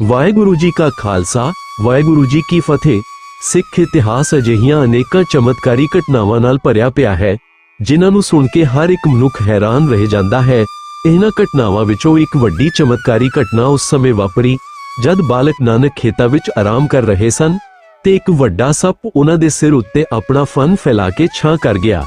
ਵਾਹਿਗੁਰੂ ਜੀ ਕਾ ਖਾਲਸਾ, ਵਾਹਿਗੁਰੂ ਜੀ ਕੀ ਫਤਿਹ। ਸਿੱਖ ਇਤਿਹਾਸ ਅਜਿਹੀਆਂ ਅਨੇਕਾਂ ਚਮਤਕਾਰੀ ਘਟਨਾਵਾਂ ਨਾਲ ਭਰਿਆ ਪਿਆ ਹੈ, ਜਿਨ੍ਹਾਂ ਨੂੰ ਸੁਣ ਕੇ ਹਰ ਇੱਕ ਮਨੁੱਖ ਹੈਰਾਨ ਰਹਿ ਜਾਂਦਾ ਹੈ। ਇਹਨਾਂ ਘਟਨਾਵਾਂ ਵਿੱਚੋਂ ਇੱਕ ਵੱਡੀ ਚਮਤਕਾਰੀ ਘਟਨਾ ਉਸ ਸਮੇਂ ਵਾਪਰੀ, ਜਦ ਬਾਲਕ ਨਾਨਕ ਖੇਤਾਂ ਵਿੱਚ ਆਰਾਮ ਕਰ ਰਹੇ ਸਨ ਤੇ ਇੱਕ ਵੱਡਾ ਸੱਪ ਉਹਨਾਂ ਦੇ ਸਿਰ ਉੱਤੇ ਆਪਣਾ ਫਨ ਫੈਲਾ ਕੇ ਛਾਂ ਕਰ ਗਿਆ।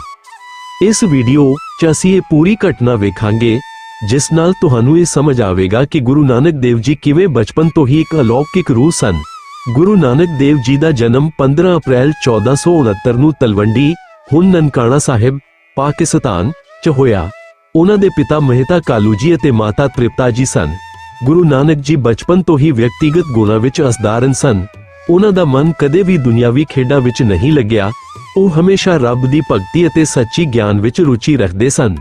ਇਸ ਵੀਡੀਓ 'ਚ ਅਸੀਂ ਇਹ ਪੂਰੀ ਘਟਨਾ ਵੇਖਾਂਗੇ ਜਿਸ ਨਾਲ ਤੁਹਾਨੂੰ ਇਹ ਸਮਝ ਆਵੇਗਾ ਕਿ ਗੁਰੂ ਨਾਨਕ ਦੇਵ ਜੀ ਕਿਵੇਂ ਬਚਪਨ ਤੋਂ ਹੀ ਇੱਕ ਅਲੌਕਿਕ ਰੂਹ ਸਨ। ਗੁਰੂ ਨਾਨਕ ਦੇਵ ਜੀ ਦਾ ਜਨਮ 15 ਅਪ੍ਰੈਲ 1469 ਨੂੰ ਤਲਵੰਡੀ, ਹੁਣ ਨਨਕਾਣਾ ਸਾਹਿਬ, ਪਾਕਿਸਤਾਨ, 'ਚ ਹੋਇਆ। ਉਹਨਾਂ ਦੇ ਪਿਤਾ ਮਹਿਤਾ ਕਾਲੂ ਜੀ ਅਤੇ ਮਾਤਾ ਤ੍ਰਿਪਤਾ ਜੀ ਸਨ। ਗੁਰੂ ਨਾਨਕ ਜੀ ਬਚਪਨ ਤੋਂ ਹੀ ਵਿਅਕਤੀਗਤ ਗੁਣਾਂ ਵਿੱਚ ਅਸਧਾਰਨ ਸਨ। ਉਹਨਾਂ ਦਾ ਮਨ ਕਦੇ ਵੀ ਦੁਨਿਆਵੀ ਖੇਡਾਂ ਵਿੱਚ ਨਹੀਂ ਲੱਗਿਆ। ਉਹ ਹਮੇਸ਼ਾ ਰੱਬ ਦੀ ਭਗਤੀ ਅਤੇ ਸੱਚੀ ਗਿਆਨ ਵਿੱਚ ਰੁਚੀ ਰੱਖਦੇ ਸਨ।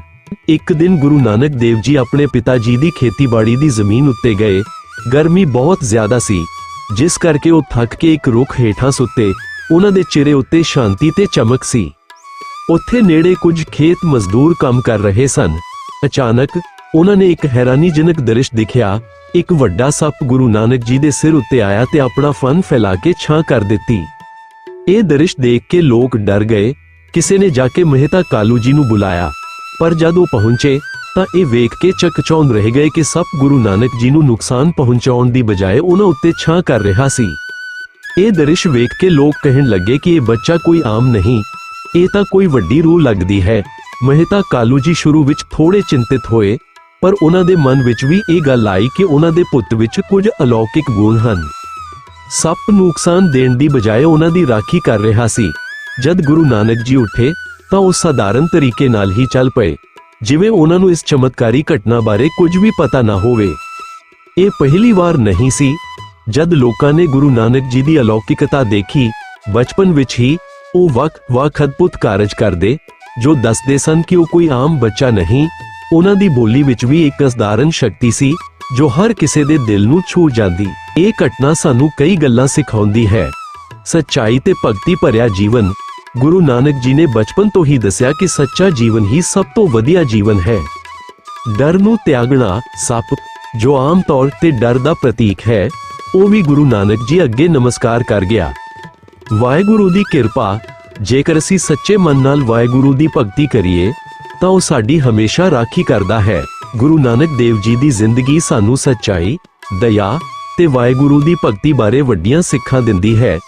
ਇੱਕ ਦਿਨ ਗੁਰੂ ਨਾਨਕ ਦੇਵ ਜੀ ਆਪਣੇ ਪਿਤਾ ਜੀ ਦੀ ਖੇਤੀਬਾੜੀ ਦੀ ਜ਼ਮੀਨ ਉੱਤੇ ਗਏ। ਗਰਮੀ ਬਹੁਤ ਜ਼ਿਆਦਾ ਸੀ, ਜਿਸ ਕਰਕੇ ਉਹ ਥੱਕ ਕੇ ਇੱਕ ਰੁੱਖ ਹੇਠਾਂ ਸੁੱਤੇ। ਉਹਨਾਂ ਦੇ ਚਿਹਰੇ ਉੱਤੇ ਸ਼ਾਂਤੀ ਤੇ ਚਮਕ ਸੀ। ਉੱਥੇ ਨੇੜੇ ਕੁਝ ਖੇਤ ਮਜ਼ਦੂਰ ਕੰਮ ਕਰ ਰਹੇ ਸਨ। ਅਚਾਨਕ ਉਹਨਾਂ ਨੇ ਇੱਕ ਹੈਰਾਨੀਜਨਕ ਦ੍ਰਿਸ਼ ਦੇਖਿਆ। ਇੱਕ ਵੱਡਾ ਸੱਪ ਗੁਰੂ ਨਾਨਕ ਜੀ ਦੇ ਸਿਰ ਉੱਤੇ ਆਇਆ ਤੇ ਆਪਣਾ ਫਨ ਫੈਲਾ ਕੇ ਛਾਂ ਕਰ ਦਿੱਤੀ। ਇਹ ਦ੍ਰਿਸ਼ ਦੇਖ ਕੇ ਲੋਕ ਡਰ ਗਏ। ਕਿਸੇ ਨੇ ਜਾ ਕੇ ਮਹਿਤਾ ਕਾਲੂ ਜੀ ਨੂੰ ਬੁਲਾਇਆ। ਪਰ ਜਦ ਉਹ ਪਹੁੰਚੇ, ਤਾਂ ਇਹ ਵੇਖ ਕੇ ਚਕਚੌਂਦ ਰਹਿ ਗਏ ਕਿ ਸੱਪ ਗੁਰੂ ਨਾਨਕ ਜੀ ਨੂੰ ਨੁਕਸਾਨ ਪਹੁੰਚਾਉਣ ਦੀ ਬਜਾਏ ਉਹਨਾਂ ਉੱਤੇ ਛਾਂ ਕਰ ਰਿਹਾ ਸੀ। ਇਹ ਦ੍ਰਿਸ਼ ਵੇਖ ਕੇ ਲੋਕ ਕਹਿਣ ਲੱਗੇ ਕਿ ਇਹ ਬੱਚਾ ਕੋਈ ਆਮ ਨਹੀਂ, ਇਹ ਤਾਂ ਕੋਈ ਵੱਡੀ ਰੂਹ ਲੱਗਦੀ ਹੈ। ਮਹਿਤਾ ਕਾਲੂ ਜੀ ਸ਼ੁਰੂ ਵਿੱਚ ਥੋੜੇ ਚਿੰਤਿਤ ਹੋਏ, ਪਰ ਉਹਨਾਂ ਦੇ ਮਨ ਵਿੱਚ ਵੀ ਇਹ ਗੱਲ ਆਈ ਕਿ ਉਹਨਾਂ ਦੇ ਪੁੱਤ ਵਿੱਚ ਕੁਝ ਅਲੌਕਿਕ ਗੁਣ ਹਨ। ਸੱਪ ਨੁਕਸਾਨ ਦੇਣ ਦੀ ਬਜਾਏ ਉਹਨਾਂ ਦੀ ਰਾਖੀ ਕਰ ਰਿਹਾ ਸੀ। ਜਦ ਗੁਰੂ ਨਾਨਕ ਜੀ ਉੱਠੇ ਤਾਂ ਉਹ ਸਧਾਰਨ ਤਰੀਕੇ ਨਾਲ ਹੀ ਚੱਲ ਪਏ। ਜਿਵੇਂ ਉਹਨਾਂ ਨੂੰ ਇਸ ਚਮਤਕਾਰੀ ਘਟਨਾ ਬਾਰੇ ਕੁਝ ਵੀ ਪਤਾ ਨਾ ਹੋਵੇ। ਇਹ ਪਹਿਲੀ ਵਾਰ ਨਹੀਂ ਸੀ, ਜਦ ਲੋਕਾਂ ਨੇ ਗੁਰੂ ਨਾਨਕ ਜੀ ਦੀ ਅਲੌਕਿਕਤਾ ਦੇਖੀ, ਬਚਪਨ ਵਿੱਚ ਹੀ ਉਹ ਵਕ ਵਕ ਅਦਭੁਤ ਕਾਰਜ ਕਰਦੇ, ਜੋ ਦੱਸਦੇ ਸਨ ਕਿ ਉਹ ਕੋਈ ਆਮ ਬੱਚਾ ਨਹੀਂ, ਉਹਨਾਂ ਦੀ ਬੋਲੀ ਵਿੱਚ ਵੀ ਇੱਕ ਅਸਧਾਰਨ ਸ਼ਕਤੀ ਸੀ, ਜੋ ਹਰ ਕਿਸੇ ਦੇ ਦਿਲ ਨੂੰ ਛੂ ਜਾਂਦੀ। ਇਹ ਘਟਨਾ ਸਾਨੂੰ ਕਈ ਗੱਲਾਂ ਸਿਖਾਉਂਦੀ ਹੈ। ਸੱਚਾਈ ਤੇ ਭਗਤੀ ਭਰਿਆ ਜੀਵਨ ਗੁਰੂ ਨਾਨਕ ਜੀ ਨੇ ਬਚਪਨ ਤੋਂ ਹੀ ਦੱਸਿਆ ਕਿ ਸੱਚਾ ਜੀਵਨ ਹੀ ਸਭ ਤੋਂ ਵਧੀਆ ਜੀਵਨ ਹੈ। ਡਰ ਨੂੰ ਤਿਆਗਣਾ ਸੱਪ, ਜੋ ਆਮ ਤੌਰ ਤੇ ਡਰ ਦਾ ਪ੍ਰਤੀਕ ਹੈ, ਉਹ ਵੀ ਗੁਰੂ ਨਾਨਕ ਜੀ ਅੱਗੇ ਨਮਸਕਾਰ ਕਰ ਗਿਆ। ਵਾਹਿਗੁਰੂ ਦੀ ਕਿਰਪਾ, ਜੇਕਰ ਅਸੀਂ ਸੱਚੇ ਮਨ ਨਾਲ ਵਾਹਿਗੁਰੂ ਦੀ ਭਗਤੀ ਕਰੀਏ, ਤਾਂ ਉਹ ਸਾਡੀ ਹਮੇਸ਼ਾ ਰਾਖੀ ਕਰਦਾ ਹੈ। ਗੁਰੂ ਨਾਨਕ ਦੇਵ ਜੀ ਦੀ ਜ਼ਿੰਦਗੀ ਸਾਨੂੰ ਸੱਚਾਈ, ਦਇਆ ਤੇ ਵਾਹਿਗੁਰੂ ਦੀ ਭਗਤੀ ਬਾਰੇ ਵੱਡੀਆਂ ਸਿੱਖਾਂ ਦਿੰਦੀ ਹੈ।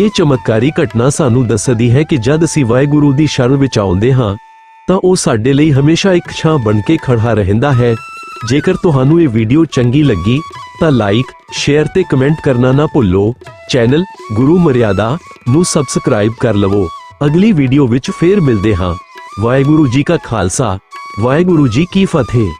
ਇਹ ਚਮਤਕਾਰੀ ਘਟਨਾ ਸਾਨੂੰ ਦੱਸਦੀ ਹੈ ਕਿ ਜਦ ਅਸੀਂ ਵਾਹਿਗੁਰੂ ਦੀ ਸ਼ਰਨ ਵਿੱਚ ਆਉਂਦੇ ਹਾਂ, ਤਾਂ ਉਹ ਸਾਡੇ ਲਈ ਹਮੇਸ਼ਾ ਇੱਕ ਛਾਂ ਬਣ ਕੇ ਖੜਾ ਰਹਿੰਦਾ ਹੈ। ਜੇਕਰ ਤੁਹਾਨੂੰ ਇਹ ਵੀਡੀਓ ਚੰਗੀ ਲੱਗੀ, ਤਾਂ ਲਾਈਕ, ਸ਼ੇਅਰ ਤੇ ਕਮੈਂਟ ਕਰਨਾ ਨਾ ਭੁੱਲੋ। ਚੈਨਲ ਗੁਰੂ ਮਰਿਆਦਾ ਨੂੰ ਸਬਸਕ੍ਰਾਈਬ ਕਰ ਲਵੋ। ਅਗਲੀ ਵੀਡੀਓ ਵਿੱਚ ਫੇਰ ਮਿਲਦੇ ਹਾਂ। ਵਾਹਿਗੁਰੂ ਜੀ ਕਾ ਖਾਲਸਾ, ਵਾਹਿਗੁਰੂ ਜੀ ਕੀ ਫਤਿਹ।